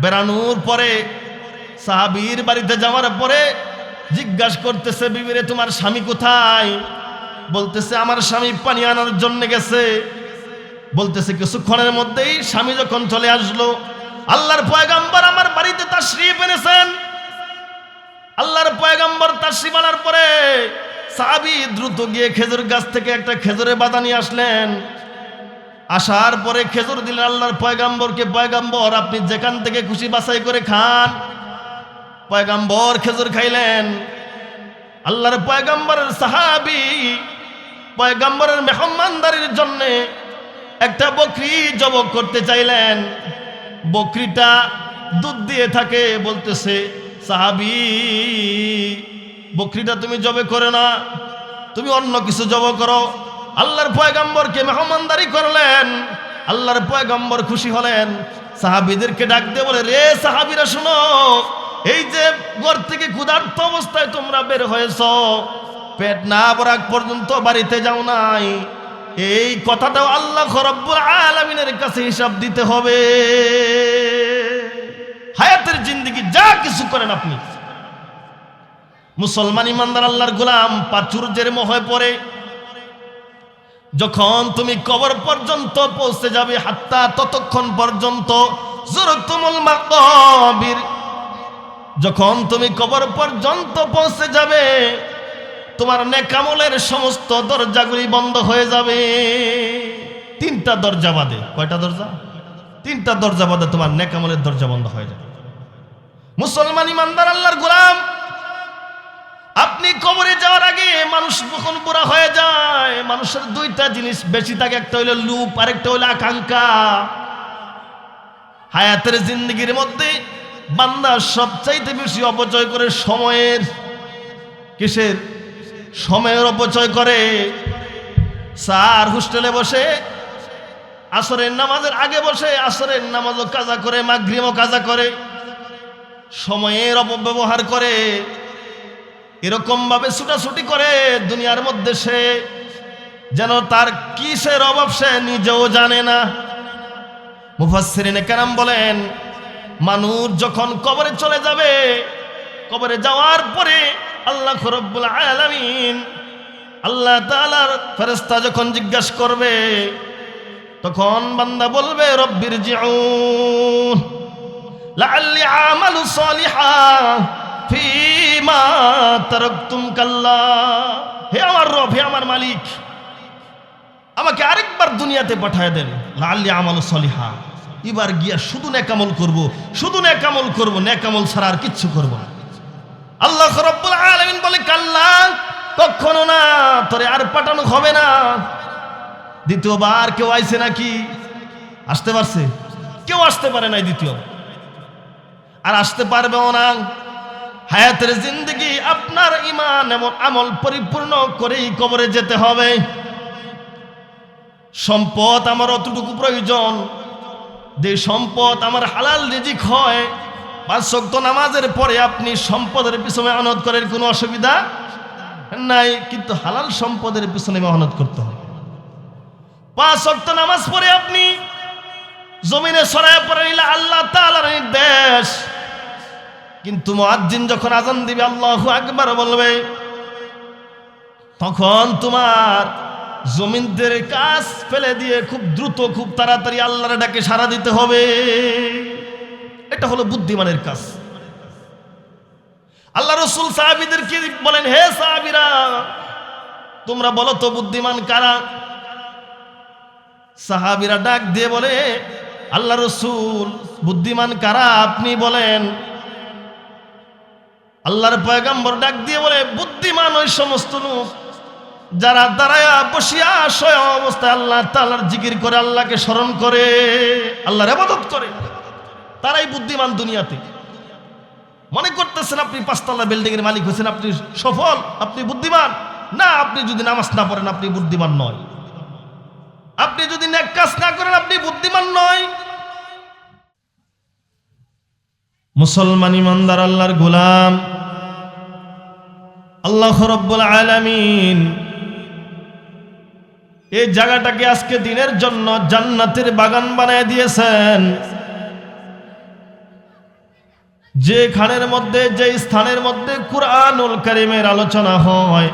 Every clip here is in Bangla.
বেড়ানোর পরে, সাহাবীর বাড়িতে যাওয়ার পরে জিজ্ঞাসা করতেছে, বিবিরে, তোমার স্বামী কোথায়? বলতেছে, আমার স্বামী পানি আনার জন্য গেছে। বলতেছে, কিছুক্ষণের মধ্যেই স্বামী যখন চলে আসলো, আল্লাহর পয়গাম্বর আমার বাড়িতে তার শ্রী এনেছেন। আল্লাহর পয়গাম্বর তার শ্রী আনার পরে সাহাবি দ্রুত গিয়ে খেজুর গাছ থেকে একটা খেজুরের বাদা নিয়ে আসলেন। আসার পরে খেজুর দিলেন আল্লাহর পয়গাম্বরকে, পয়গাম্বর, আপনি যেখান থেকে খুশি বাছাই করে খান। পয়গাম্বর খেজুর খাইলেন। আল্লাহর পয়গাম্বরের সাহাবি, পয়গাম্বরের মেহমানদারির জন্য একটা বকরি জবক করতে চাইলেন। বকরিটা দুধ দিয়ে থাকে, বলতেছে, সাহাবি, বকরিটা তুমি জবে করে না, তুমি অন্য কিছু জব করো। আল্লাহর পয়গাম্বরকে মেহমানদারি করলেন, আল্লাহর পয়গাম্বর খুশি হলেন। সাহাবিদেরকে ডাক দিয়ে বলে, রে সাহাবিরা, শুনো, এই যে ঘর থেকে ক্ষুধার্ত অবস্থায় তোমরা বের হয়েছ, পেট না বরাক পর্যন্ত বাড়িতে যাও নাই। এই কথাটাও আল্লাহ রব্বুল আলামিনের কাছে হিসাব দিতে হবে। হায়াতের জিন্দিগি যা কিছু করেন আপনি। মুসলমান ইমানদার আল্লাহর গোলাম, প্রাচুর্যের মোহে পড়ে। যখন তুমি কবর পর্যন্ত পৌঁছে যাবে, হাত্তা ততক্ষণ পর্যন্ত যখন তুমি কবর পর্যন্ত পৌঁছে যাবে, তোমার নেকামলের সমস্ত দরজাগুলি বন্ধ হয়ে যাবে। তিনটা দরজা বাদে। কয়টা দরজা? তিনটা দরজা বাদে তোমার নেকামলের দরজা বন্ধ হয়ে যাবে। মুসলমান ইমানদার, আল্লাহর গোলাম আপনি কবরে যাওয়ার আগে মানুষ যখন বুড়া হয়ে যায়, মানুষের দুইটা জিনিস বেশি থাকে, একটা হইল লুপ, আরেকটা হইল আকাঙ্ক্ষা। হায়াতের জিন্দগির মধ্যে বান্দা সবচাইতে বেশি অপচয় করে সময়ের। কিসের? সময়ের অপচয় করে। স্যার হোস্টেলে বসে, আসরের নামাজের আগে বসে, আসরের নামাজও কাজা করে মাগরিমও কাজা করে, সময়ের অপব্যবহার করে। এরকম ভাবে ছুটাছুটি করে দুনিয়ার মধ্যে সে যেন তার কিসের অভাব সে নিজেও জানে না। মুফাসসিরিনে কেরাম বলেন, মানুষ যখন কবরে চলে যাবে, কবরে যাওয়ার পরে আল্লাহ রব্বুল আলামিন আল্লাহ তাআলার ফেরেশতা যখন জিজ্ঞাসা করবে, তখন বান্দা বলবে, রব্বির জিউন, লাআল্লি আমালু সলিহা তারাকতুম কাল্লা। হে আমার রব, হে আমার মালিক, আমাকে আরেকবার দুনিয়াতে পাঠায় দেন। লাল্লি আমাল সলিহা। এবার গিয়া শুধু নেকামল করব, শুধু নেকামল করব নেকামল ছাড়া আর কিচ্ছু করব না। আল্লাহ রব্বুল আলামিন বলে, কাল্লা, কখনো না, তোরে আর পাঠানো হবে না। দ্বিতীয়বার কেউ আইছে নাকি? আসতে পারছে? কেউ আসতে পারে নাই দ্বিতীয় আর আসতে পারবেও না। হায়াতের জিন্দগি আপনার ইমান এবং আমল পরিপূর্ণ করেই কবরে যেতে হবে। সম্পদ আমার অতটুকু প্রয়োজন। যে সম্পদ আমার হালাল রিজিক হয়, পাঁচ শক্ত নামাজের পরে আপনি সম্পদের পিছনে মেহনত করার কোনো অসুবিধা নাই। কিন্তু হালাল সম্পদের পিছনে মেহনত করতে হবে। পাঁচ শক্ত নামাজ পড়ে আপনি জমিনে সরায় পড়ে নিলে আল্লাহ তালার নির্দেশ। কিন্তু মুয়াজ্জিন যখন আজান দিবে, আল্লাহ আকবার বলবে, তখন তোমার জমিনদের কাজ ফেলে দিয়ে খুব দ্রুত, খুব তাড়াতাড়ি আল্লাহর ডাকে সাড়া দিতে হবে। এটা হলো বুদ্ধিমানের কাজ। আল্লাহ রসুল সাহাবিদেরকে বলেন, হে সাহাবিরা, তোমরা বলো তো বুদ্ধিমান কারা? সাহাবিরা ডাক দিয়ে বলে, আল্লাহ রসুল, বুদ্ধিমান কারা আপনি? বলেন আল্লাহর পয়গাম্বর ডাক দিয়ে বলে, বুদ্ধিমান ওই সমস্ত লোক যারা দাঁড়ায়া বসিয়া স্বয়ং অবস্থায় আল্লাহ তাল্লার জিকির করে, আল্লাহকে স্মরণ করে, আল্লাহর আবাদত করে, তারাই বুদ্ধিমান দুনিয়াতে। মনে করতেছেন আপনি পাঁচতলা বিল্ডিং এর মালিক হয়েছেন, আপনি সফল, আপনি বুদ্ধিমান। না, আপনি যদি নামাজ না পড়েন, আপনি বুদ্ধিমান নয়। আপনি যদি নেক কাজ না করেন, আপনি বুদ্ধিমান নয়। মুসলমান ইমানদার, আল্লাহর গোলাম। আল্লাহ রব্বুল আলামিন এই জায়গাটাকে আজকে দিনের জন্য জান্নাতের বাগান বানায় দিয়েছেন। যে খানের মধ্যে, যে স্থানের মধ্যে কুরআনুল কারিমের আলোচনা হয়,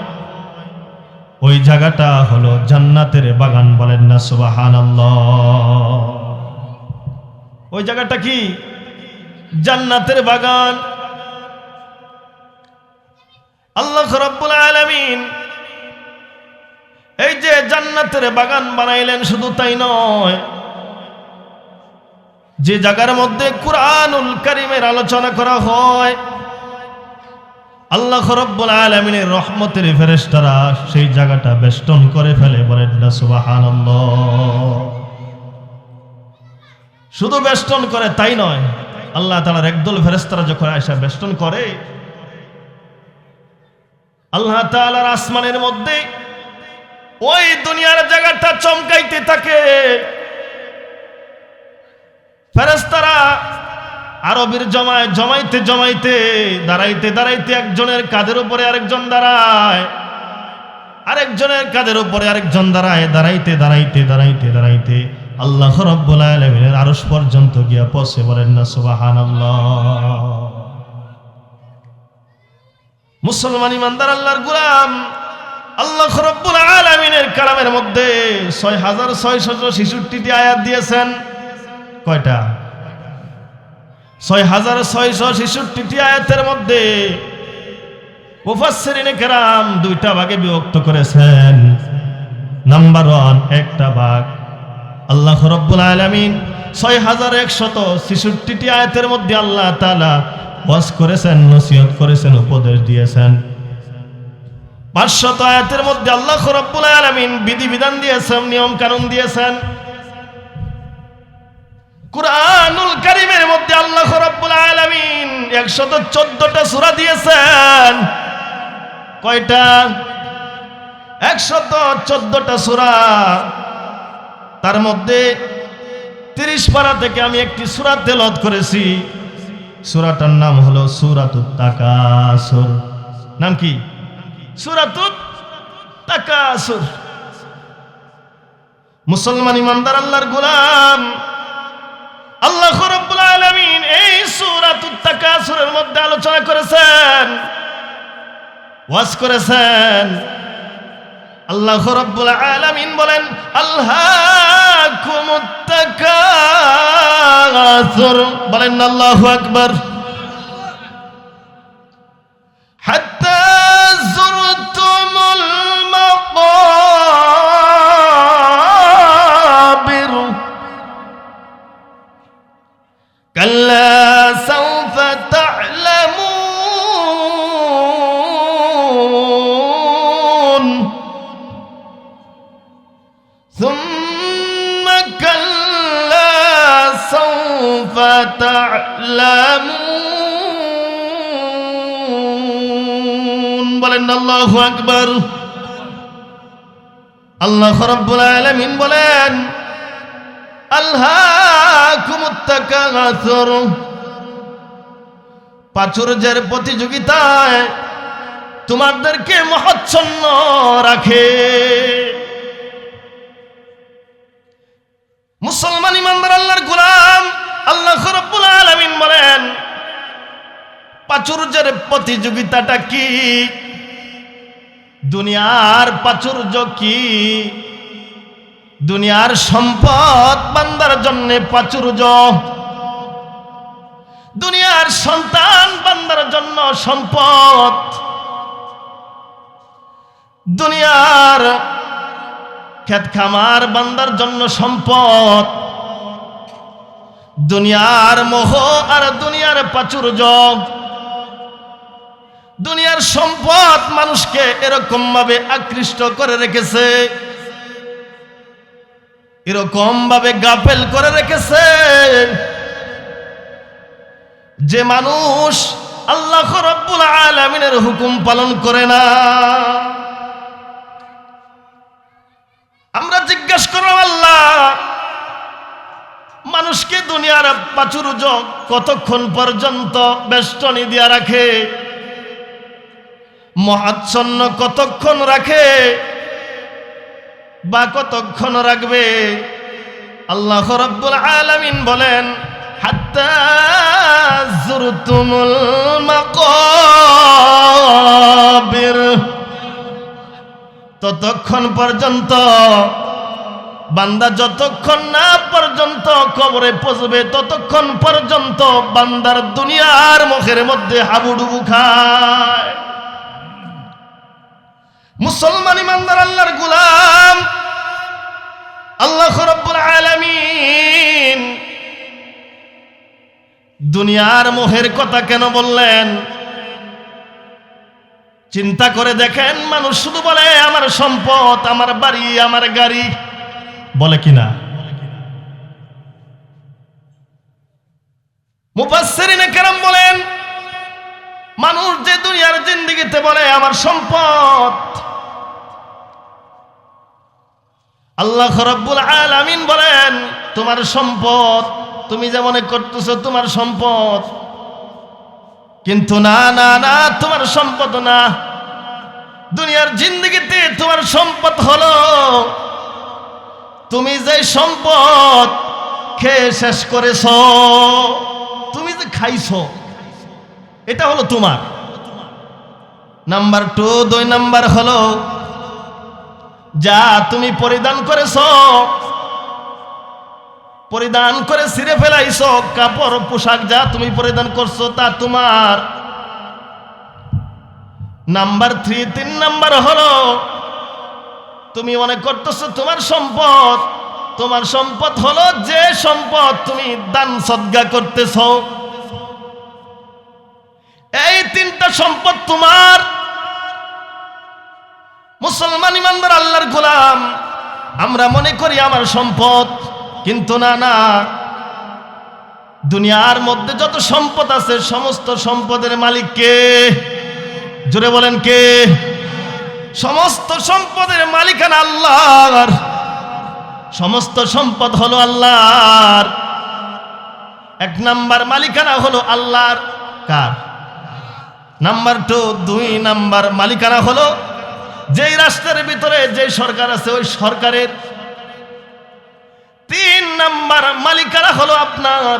ওই জায়গাটা হলো জান্নাতের বাগান বলেন না, সুবহানাল্লাহ। ওই জায়গাটা কি? জান্নাতের বাগান। আল্লাহ রাব্বুল আলামিন এই যে জান্নাতের বাগান বানাইলেন শুধু তাই নয়, যে জায়গার মধ্যে কুরআনুল কারিমের আলোচনা করা হয়, আল্লাহ রব্বুল আলমিনের রহমতের ফেরেস্তারা সেই জায়গাটা বেষ্টন করে ফেলে বলেন না, সুবহানাল্লাহ। শুধু বেষ্টন করে তাই নয়, আল্লাহ তালার একদল ফেরেশতারা যখন আয়সা বেষ্টন করে আল্লাহ তালার আসমানের মধ্যে ওই দুনিয়ার জায়গাটা চমকাইতে থাকে। ফেরেস্তারা আরবের জমায় জমাইতে জমাইতে, দাঁড়াইতে দাঁড়াইতে একজনের কাঁধের উপরে আরেকজন দাঁড়ায়, আরেকজনের কাঁধের উপরে আরেকজন দাঁড়ায়, দাঁড়াইতে দাঁড়াইতে দাঁড়াইতে দাঁড়াইতে আল্লাহ রব্বুল আলমিনের আরস পর্যন্ত গিয়া পৌঁছে বলেন না সুবাহান মুসলমান ইমানদার আল্লাহর গুলাম, আল্লাহ রব্বুল আলমিনের কালামের মধ্যে ছয় হাজার ছয়শো ছেষট্টিটি আয়াত দিয়েছেন। কয়টা? ছয় হাজার ছয়শো ছেষট্টিটি আয়াতের মধ্যে মুফাসসিরিনে কেরাম দুইটা ভাগে বিভক্ত করেছেন। নাম্বার ওয়ান, একটা ভাগ। আল্লাহ রব্বুল আলামিন ছয় হাজার একশত ছেষট্টিটি আয়াতের মধ্যে আল্লাহ তাআলা ওয়াজ করেছেন, নসিহত করেছেন, উপদেশ দিয়েছেন। পাঁচশত আয়াতের মধ্যে আল্লাহ রব্বুল আলামিন বিধিবিধান দিয়েছেন নিয়ম কানুন দিয়েছেন। কুরআনুল কারিমের মধ্যে আল্লাহ রাব্বুল আলামিন 114টা সূরা দিয়েছেন। কয়টা? 114টা সূরা। তার মধ্যে 30 পারা থেকে আমি একটি সূরা তেলাওয়াত করেছি। সূরাটার নাম হলো সূরাতুত তাকাসুর। নাম কি? সূরাতুত তাকাসুর। মুসলমান ইমানদার আল্লাহর গোলাম। আল্লাহ রাব্বুল আলামিন এই সূরাতুত তাকাসুরের মধ্যে আলোচনা করেছেন, ওয়াজ করেছেন। আল্লাহ রব্বুল আলামিন বলেন আল্লাহ বলেন আল্লাহ আকবার। আল্লাহ আকবর। আল্লাহ রব্বুল আলামিন বলেন আল্লাহ প্রাচুর্যের প্রতিযোগিতায় তোমাদেরকে মহাচ্ছন্ন রাখে। মুসলমান ইমানদার আল্লাহর গোলাম আল্লাহ রব্বুল আলামিন বলেন, প্রাচুর্যের প্রতিযোগিতাটা কি? দুনিয়ার প্রাচুর্য কি? দুনিয়ার সম্পদ বান্দার জন্য প্রাচুর্য। দুনিয়ার সন্তান বান্দার জন্য সম্পদ। দুনিয়ার ক্ষেত খামার বান্দার জন্য সম্পদ। দুনিয়ার মোহ আর দুনিয়ার প্রাচুর্য। দুনিয়ার সম্পদ মানুষকে এরকম ভাবে আকৃষ্ট করে রেখেছে। এরকম ভাবে গাফেল করে রেখেছে যে মানুষ আল্লাহ রব্বুল আলমিনের হুকুম পালন করে না। আমরা জিজ্ঞেস করলাম, আল্লাহ, মানুষকে দুনিয়ার প্রাচুর্য কতক্ষণ পর্যন্ত বেষ্টনী দিয়া রাখে? মহাচ্ছন্ন কতক্ষণ রাখে বা কতক্ষণ রাখবে? আল্লাহ রব্বুল আলামিন বলেন ততক্ষণ পর্যন্ত, বান্দা যতক্ষণ না পর্যন্ত কবরে পচবে ততক্ষণ পর্যন্ত বান্দার দুনিয়ার মুখের মধ্যে হাবুডুবু খায়। মুসলমান ইমানদার আল্লাহর গুলাম। আল্লাহ রব্বুল আলামিন দুনিয়ার মোহের কথা কেন বললেন? চিন্তা করে দেখেন, মানুষ শুধু বলে, আমার সম্পদ, আমার বাড়ি, আমার গাড়ি। বলে কিনা? মুফাসসিরিনে কেরাম বলেন মানুষ যে দুনিয়ার জিন্দিগিতে বলে, আমার সম্পদ। আল্লাহ রব্বুল আলামিন বলেন, তোমার সম্পদ, তুমি যে মনে করতেছো তোমার সম্পদ, কিন্তু না না না, তোমার সম্পদ না। দুনিয়ার জিন্দগিতে তোমার সম্পদ হলো, তুমি যে সম্পদ খেয়ে শেষ করেছ, তুমি যে খাইছো। এটা হলো তোমার। নাম্বার টু, দুই নাম্বার হলো, যা তুমি পরিধান করেছ, পরিধান করে ছিঁড়ে ফেলাইছ, কাপড়, পোশাক যা তুমি পরিধান করছ, তা তোমার। নাম্বার থ্রি, তিন নাম্বার হলো, তুমি মনে করতেছো তোমার সম্পদ তোমার সম্পদ হলো যে সম্পদ তুমি দান সদ্গা করতেছ। এই তিনটা সম্পদ তোমার। মুসলমান ইমানদার আল্লাহর গোলাম, আমরা মনে করি আমার সম্পদ, কিন্তু না না। দুনিয়ার মধ্যে যত সম্পদ আছে, সমস্ত সম্পদের মালিক কে? জোরে বলেন কে? সমস্ত সম্পদের মালিকানা আল্লাহর। সমস্ত সম্পদ হলো আল্লাহর। এক নাম্বার মালিকানা হলো আল্লাহর। কার? নাম্বার টু, দুই নাম্বার মালিকানা হলো যেই রাষ্ট্রের ভিতরে যে সরকার আছে, ওই সরকারের। তিন নাম্বার মালিকানা হলো আপনার।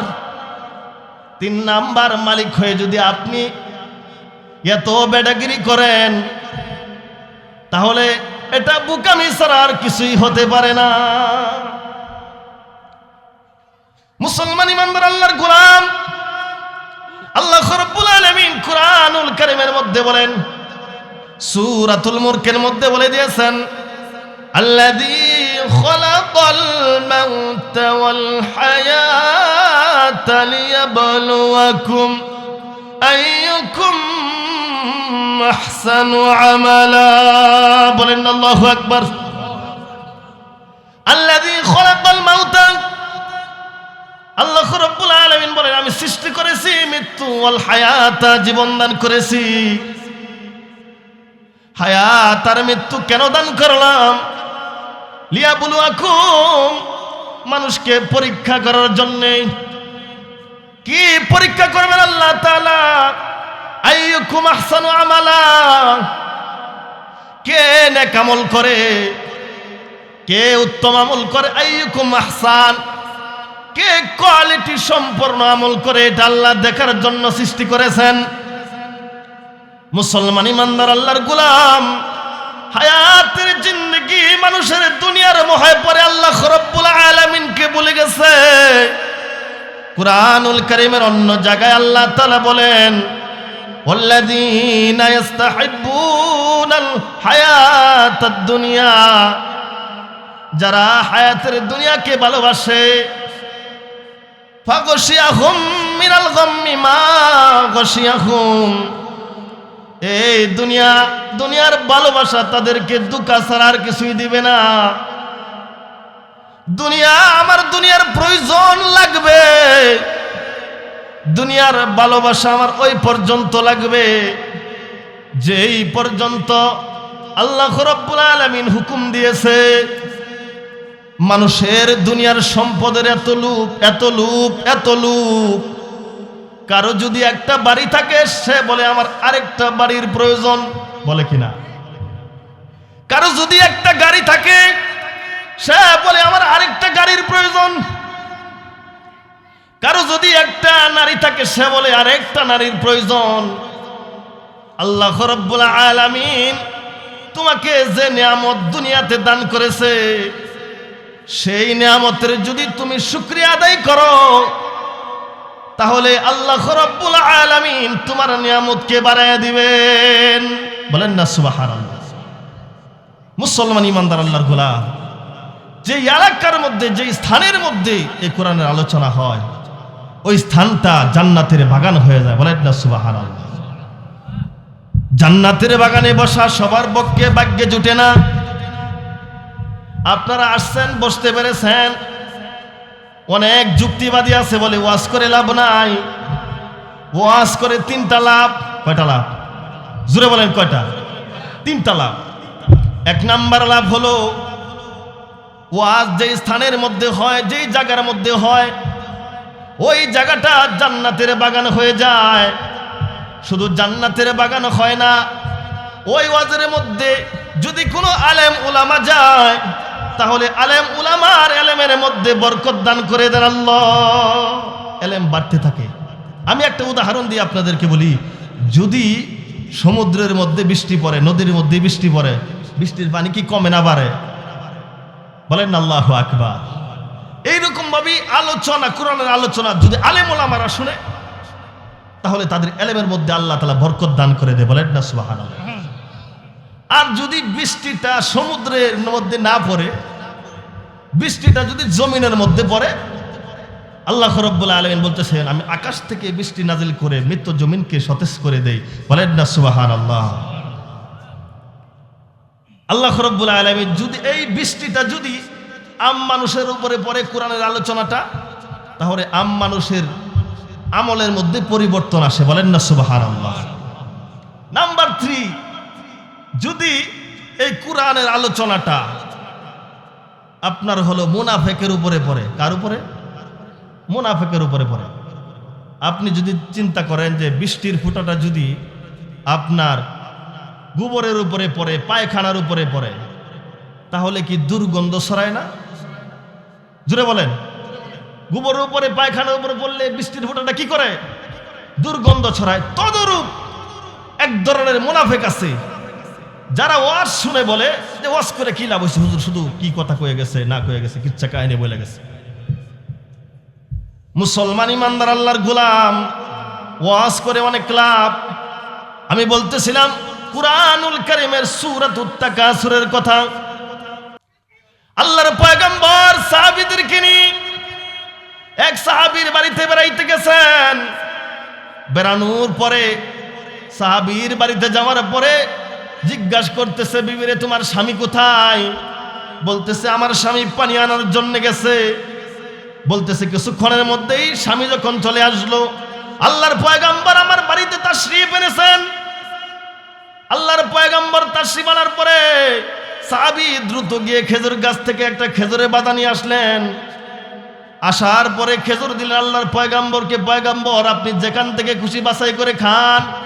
তিন নাম্বার মালিক হয়ে যদি আপনি এত বেডাগিরি করেন, তাহলে এটা বুকামি ছাড়া আর কিছুই হতে পারে না। মুসলমান ইমানদার, আল্লাহর গোলাম মধ্যে বলেন সূরাতুল মুলকের মধ্যে বলে দিয়েছেন আল্লাযী খলাকাল মাউতা আল্লাহ রব্বুল আলামিন বলেন, আমি সৃষ্টি করেছি, মৃত্যু ওয়াল হায়াতা, জীবন দান করেছি। হায়াত আর মৃত্যু কেন দান করলাম? লিয়া বলু আকুম মানুষকে পরীক্ষা করার জন্যে। কি পরীক্ষা করবেন আল্লাহ তাআলা? আইয়ুকুম আহসানু আমালা। কে নেক আমল করে? কে উত্তম আমল করে? আইয়ুকুম আহসান। কে কোয়ালিটি সম্পন্ন আমল করে এটা আল্লাহ দেখার জন্য সৃষ্টি করেছেন মুসলমান ইমানদার আল্লাহর গুলাম হায়াতের জিন্দগি মানুষের দুনিয়ার মহায় পরে আল্লাহ রব্বুল আলামিনকে বলে গেছে কুরআনুল কারীমের অন্য জায়গায় আল্লাহ তাআলা বলেন والذين يستحبون الحياة الدنيا যারা হায়াতের দুনিয়াকে ভালোবাসে ফাগশিয়াহুম মিনাল গাম্মি মা গশিয়াহুম। এই দুনিয়া, দুনিয়ার ভালোবাসা তাদেরকে দুকা ছাড়া আর কিছুই দিবে না। দুনিয়া, আমার দুনিয়ার প্রয়োজন লাগবে। দুনিয়ার ভালোবাসা আমার ওই পর্যন্ত লাগবে। যেই পর্যন্ত আল্লাহ রব্বুল আলামিন হুকুম দিয়েছে মানুষের দুনিয়ার সম্পদের এত লুপ এত লুপ এত লুপ। কারও যদি একটা বাড়ি থাকে, সে বলে, আমার আরেকটা বাড়ির প্রয়োজন। বলে কিনা? কারও যদি একটা গাড়ি থাকে, সে বলে, আমার আরেকটা গাড়ির প্রয়োজন। কারও যদি একটা নারী থাকে, সে বলে, আরেকটা নারীর প্রয়োজন। আল্লাহ রব্বুল আলামিন তোমাকে যে নিয়ামত দুনিয়াতে দান করেছে সেই নিয়ামতের যদি তুমি শুক্রিয়া আদায় করো, তাহলে আল্লাহ রব্বুল আলামিন তোমার নিয়ামতকে বাড়াইয়া দিবেন। বলেন না, সুবহানাল্লাহ। মুসলমান ইমানদার আল্লাহর গোলাম। যে এলাকার মধ্যে যে স্থানের মধ্যে এই কোরআনের আলোচনা হয়, ওই স্থানটা জান্নাতের বাগান হয়ে যায়। বলেন না, সুবহানাল্লাহ। জান্নাতের বাগানে বসা সবার পক্ষে ভাগ্যে জুটে না। আপনারা আসছেন, বসতে পেরেছেন। অনেক যুক্তিবাদী আছে বলে ওয়াজ করে লাভ নাই। ওয়াজ করে তিনটা লাভ। কয়টা লাভ? জুড়ে বলেন কয়টা? তিনটা লাভ। এক নাম্বার লাভ হলো, ওয়াজ যেই স্থানের মধ্যে হয়, যেই জায়গার মধ্যে হয়, ওই জায়গাটা জান্নাতের বাগান হয়ে যায়। শুধু জান্নাতের বাগান হয় না, ওই ওয়াজের মধ্যে যদি কোনো আলেম ওলামা যায় তাহলে আলেম উলামার এলেমের মধ্যে বরকত দান করে দেন আল্লাহ। এলেম বাড়তে থাকে। আমি একটা উদাহরণ দিয়ে আপনাদেরকে বলি, যদি সমুদ্রের মধ্যে বৃষ্টি পড়ে, নদীর মধ্যে বৃষ্টি পড়ে, বৃষ্টির পানি কি কমে না বাড়ে? বলেন আল্লাহ আকবার। এইরকম ভাবে আলোচনা, কোরআনের আলোচনা, যদি আলেম ওলামারা শুনে, তাহলে তাদের এলেমের মধ্যে আল্লাহ তালা বরকত দান করে দেয়। বলেন না সুবাহান আর যদি বৃষ্টিটা সমুদ্রের মধ্যে না পড়ে, বৃষ্টিটা যদি জমিনের মধ্যে পড়ে, আল্লাহ রব্বুল আলমিন বলতেছেন, আমি আকাশ থেকে বৃষ্টি নাজিল করে মৃত্যু জমিনকে সতেজ করে দেই। বলেন না সুবাহান আল্লাহ আল্লাহ রব্বুল আলমিন যদি এই বৃষ্টিটা যদি আম মানুষের উপরে পড়ে কোরআনের আলোচনাটা, তাহলে আম মানুষের আমলের মধ্যে পরিবর্তন আসে। বলেন না সুবাহান আল্লাহ নাম্বার থ্রি যদি এই কোরআনের আলোচনাটা আপনার হলো মুনাফেকের উপরে পড়ে, কার উপরে? মুনাফেকের উপরে পড়ে। আপনি যদি চিন্তা করেন যে বৃষ্টির ফুটাটা যদি আপনার গোবরের উপরে পড়ে, পায়খানার উপরে পড়ে, তাহলে কি দুর্গন্ধ ছড়ায় না? জুড়ে বলেন। গোবরের উপরে, পায়খানার উপরে পড়লে বৃষ্টির ফোঁটাটা কি করে? দুর্গন্ধ ছড়ায়। তদরূপ এক ধরনের মুনাফেক আছে। যারা ওয়াজ শুনে বলে যে ওয়াজ করে কি লাভ হয়েছে হুজুর, শুধু কি কথা কয়ে গেছে, না কয়ে গেছে, কিচ্ছা কাহিনী বলে গেছে। মুসলমান ইমানদার আল্লাহর গোলাম, ওয়াজ করে অনেক লাভ। আমি বলতেছিলাম, কুরআনুল কারিমের সূরাত উত্তাকাসুরের কথা। আল্লাহর পয়গম্বর সাহাবীদেরকে নিয়ে এক সাহাবীর বাড়িতে বেড়াইতে গেছেন। বেড়ানোর পরে, সাহাবীর বাড়িতে যাওয়ার পরে জিজ্ঞাসা করতেছে, বিবিরে, তোমার স্বামী কোথায়? বলতেছে, আমার স্বামী পানি আনার জন্য গেছে। বলতেছে, কিছুক্ষণের মধ্যেই স্বামী যখন চলে আসলো, আল্লাহর পয়গাম্বর আমার বাড়িতে তার শ্রী এনেছেন। আল্লাহর পয়গাম্বর তার শ্রী আনার পরে সাবি দ্রুত গিয়ে খেজুর গাছ থেকে একটা খেজুরের বাদা নিয়ে আসলেন। আসার পরে খেজুর দিলেন আল্লাহর পয়গাম্বরকে, পয়গাম্বর, আপনি যেখান থেকে খুশি বাছাই করে খান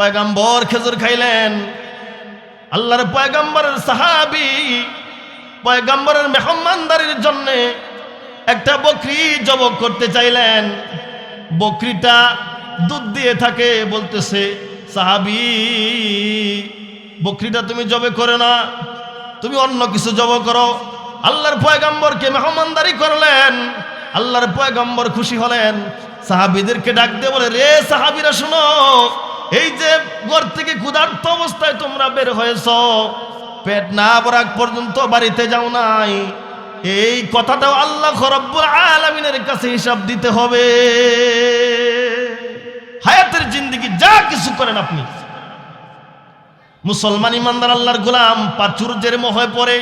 পয়গাম্বর খেজুর খাইলেন। আল্লাহর পয়গাম্বরের সাহাবি পয়গাম্বরের মেহমানদারির জন্যে একটা বকরি জব করতে চাইলেন। বকরিটা দুধ দিয়ে থাকে, বলতেছে, সাহাবি, বকরিটা তুমি জবে করে না, তুমি অন্য কিছু জব করো। আল্লাহর পয়গাম্বরকে মেহমানদারি করলেন। আল্লাহর পয়গাম্বর খুশি হলেন। সাহাবিদেরকে ডাক দিয়ে বলে, রে সাহাবিরা, শুনো, এই যে ঘর থেকে ক্ষুধার্ত অবস্থায় তোমরা বের হয়েছ, পেট না বরাক পর্যন্ত বাড়িতে যাও নাই। এই কথাটাও আল্লাহ রব্বুল আলমিনের কাছে হিসাব দিতে হবে। হায়াতের জিন্দিগি যা কিছু করেন আপনি। মুসলমান ইমানদার আল্লাহর গোলাম, প্রাচুর্যের মোহে পড়ে।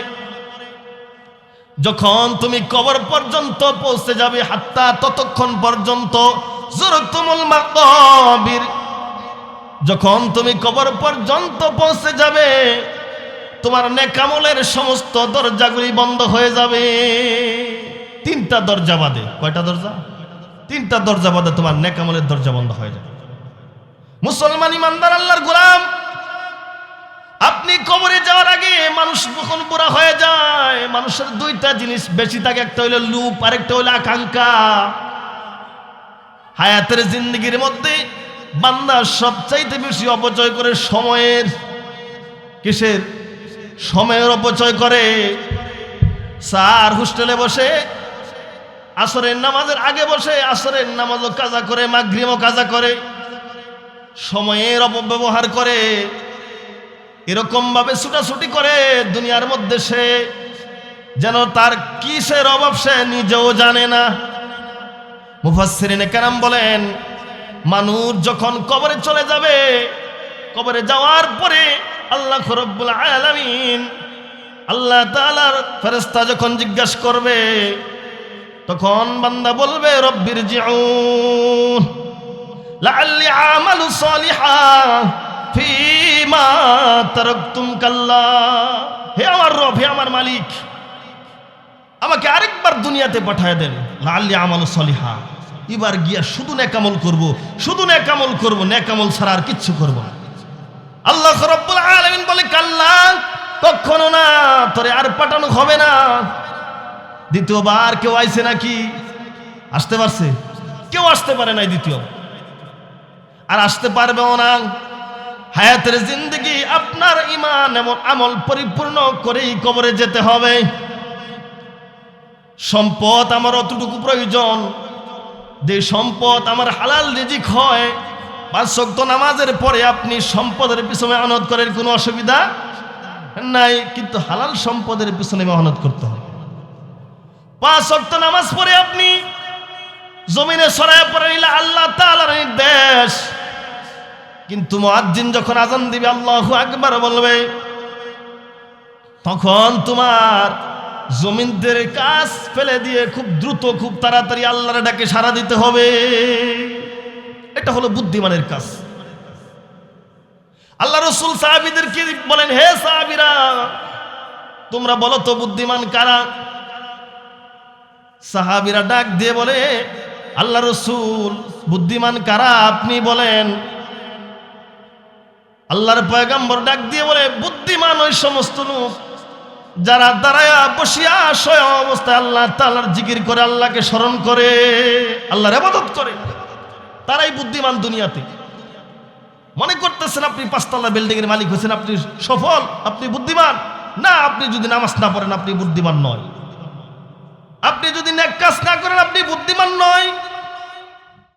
যখন তুমি কবর পর্যন্ত পৌঁছে যাবে, হাত্তা ততক্ষণ পর্যন্ত যখন তুমি কবর পর্যন্ত পৌঁছে যাবে, তোমার নেকামলের সমস্ত দরজাগুলি বন্ধ হয়ে যাবে। তিনটা দরজা বাদে। কয়টা দরজা? তিনটা দরজা বাদে তোমার নেকামলের দরজা বন্ধ হয়ে যাবে। মুসলমান ইমানদার আল্লাহর গোলাম, আপনি কবরে যাওয়ার আগে মানুষ যখন বুড়া হয়ে যায় মানুষের দুইটা জিনিস বেশি থাকে, একটা হইল লুপ, আরেকটা হইল আকাঙ্ক্ষা। হায়াতের জিন্দগির মধ্যে বান্দা সবচাইতে বেশি অপচয় করে সময়ের। কিসের? সময়ের অপচয় করে। স্যার হোস্টেলে বসে, আসরের নামাজের আগে বসে, আসরের নামাজও কাজা করে মাগরিমও কাজা করে, সময়ের অপব্যবহার করে এরকম ভাবে ছুটাছুটি করে দুনিয়ার মধ্যে সে যেন তার কিসের অভাব সে নিজেও জানে না। মুফাসসিরিনে কারাম বলেন, মানুষ যখন কবরে চলে যাবে, কবরে যাওয়ার পরে আল্লাহ রব্বুল আলামিন আল্লাহ তাআলার ফেরেশতা যখন জিজ্ঞাসা করবে, তখন বান্দা বলবে, রব্বির জিউন কাল্লা। হে আমার রব, হে আমার মালিক আমাকে আরেকবার দুনিয়াতে পাঠায় দেন। লাল্লি আমাল সলিহা। এবার গিয়া শুধু নেকামল করব, শুধু নেকামল করব নেকামল ছাড়া আর কিচ্ছু করব না। আল্লাহ রব্বুল আলামিন বলে, কাল্লা, কখনো না, তোরে আর পাঠানো হবে না। দ্বিতীয়বার কেউ আইছে নাকি? আসতে পারছে? কেউ আসতে পারে নাই দ্বিতীয় আর আসতে পারবেও না। হায়াতের জিন্দগি আপনার ইমান এমন আমল পরিপূর্ণ করেই কবরে যেতে হবে। সম্পদ আমার অতটুকু প্রয়োজন। যে সম্পদ আমার হালাল রিজিক হয়, পাঁচ শক্ত নামাজের পরে আপনি সম্পদের পিছনে মেহনত করেন কোনো অসুবিধা নাই, কিন্তু হালাল সম্পদের পিছনে মেহনত করতে হবে। পাঁচ শক্ত নামাজ পড়ে আপনি জমিনে সরায় পরে নিলে আল্লাহ তাআলার নির্দেশ। কিন্তু মুয়াজ্জিন যখন আজান দিবে, আল্লাহু আকবার বলবে, তখন তোমার জমিনদের কাজ ফেলে দিয়ে খুব দ্রুত, খুব তাড়াতাড়ি আল্লাহর ডাকে সারা দিতে হবে। এটা হলো বুদ্ধিমানের কাজ। আল্লাহ রসুল সাহাবিদেরকে বলেন, হে সাহাবিরা, তোমরা বলো তো বুদ্ধিমান কারা? সাহাবিরা ডাক দিয়ে বলে, আল্লাহ রসুল, বুদ্ধিমান কারা আপনি বলেন? আল্লাহর পয়গাম্বর ডাক দিয়ে বলে, বুদ্ধিমান ওই সমস্ত লোক যারা দাঁড়ায়া বসিয়া শয় অবস্থায় আল্লাহ তাল্লার জিকির করে, আল্লাহকে স্মরণ করে, আল্লাহর আবাদত করে, তারাই বুদ্ধিমান দুনিয়াতে। মনে করতেছেন আপনি পাঁচতলা বিল্ডিং এর মালিক হয়েছেন, আপনি সফল, আপনি বুদ্ধিমান। না, আপনি যদি নামাজ না পড়েন, আপনি বুদ্ধিমান নয়। আপনি যদি নেক কাজ না করেন, আপনি বুদ্ধিমান নয়।